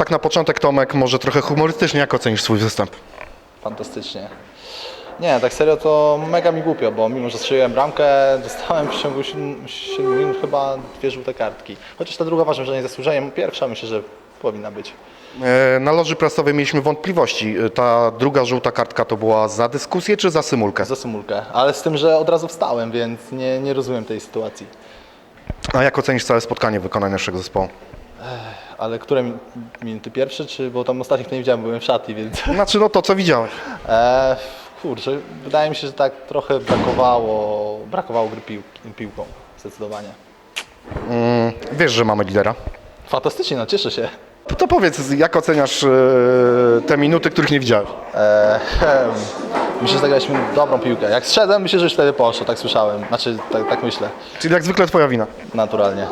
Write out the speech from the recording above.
tak na początek Tomek, może trochę humorystycznie, jak ocenisz swój występ? Fantastycznie. Nie, tak serio to mega mi głupio, bo mimo, że strzeliłem bramkę, dostałem w ciągu 7 minut chyba dwie żółte kartki. Chociaż ta druga uważam, że nie zasłużyłem. Pierwsza myślę, że powinna być. E, Na loży prasowej mieliśmy wątpliwości. E, Ta druga żółta kartka to była za dyskusję czy za symulkę? Za symulkę. Ale z tym, że od razu wstałem, więc nie, nie rozumiem tej sytuacji. A jak ocenisz całe spotkanie wykonania naszego zespołu? Ale które mi- minuty pierwsze, czy bo tam ostatnich to nie widziałem, byłem w szatni, więc... Znaczy no to, co widziałeś. E, kurczę, wydaje mi się, że tak trochę brakowało, brakowało gry pił, piłką, zdecydowanie. Wiesz, że mamy lidera. Fantastycznie, no cieszę się. To powiedz, jak oceniasz e, te minuty, których nie widziałeś? E, em, myślę, że zagraliśmy dobrą piłkę. Jak zszedłem, myślę, że już wtedy poszło, tak słyszałem. Znaczy, tak, tak myślę, Czyli jak zwykle twoja wina. naturalnie.